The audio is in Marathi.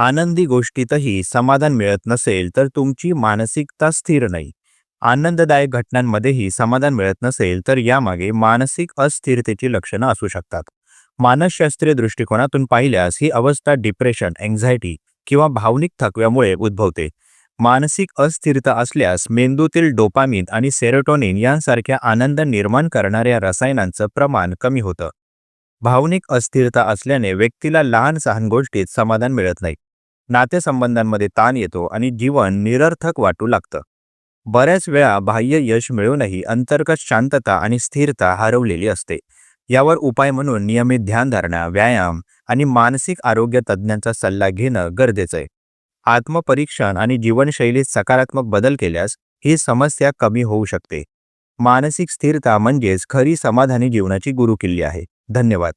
आनंदी गोष्टीतही समाधान मिळत नसेल तर तुमची मानसिकता स्थिर नाही. आनंददायक घटनांमध्येही समाधान मिळत नसेल तर यामागे मानसिक अस्थिरतेची लक्षणं असू शकतात. मानसशास्त्रीय दृष्टिकोनातून पाहिल्यास ही अवस्था डिप्रेशन एन्झायटी किंवा भावनिक थकव्यामुळे उद्भवते. मानसिक अस्थिरता असल्यास मेंदूतील डोपामिन आणि सेरोटोनिन यांसारख्या आनंद निर्माण करणाऱ्या रसायनांचं प्रमाण कमी होतं. भावनिक अस्थिरता असल्याने व्यक्तीला लहान सहान गोष्टीत समाधान मिळत नाही. नातेसंबंधांमध्ये ताण येतो आणि जीवन निरर्थक वाटू लागतं. बऱ्याच वेळा बाह्य यश मिळूनही अंतर्गत शांतता आणि स्थिरता हरवलेली असते. यावर उपाय म्हणून नियमित ध्यानधारणा व्यायाम आणि मानसिक आरोग्य तज्ज्ञांचा सल्ला घेणं गरजेचं आहे. आत्मपरीक्षण आणि जीवनशैलीत सकारात्मक बदल केल्यास ही समस्या कमी होऊ शकते. मानसिक स्थिरता म्हणजेच खरी समाधानी जीवनाची गुरुकिल्ली आहे. धन्यवाद.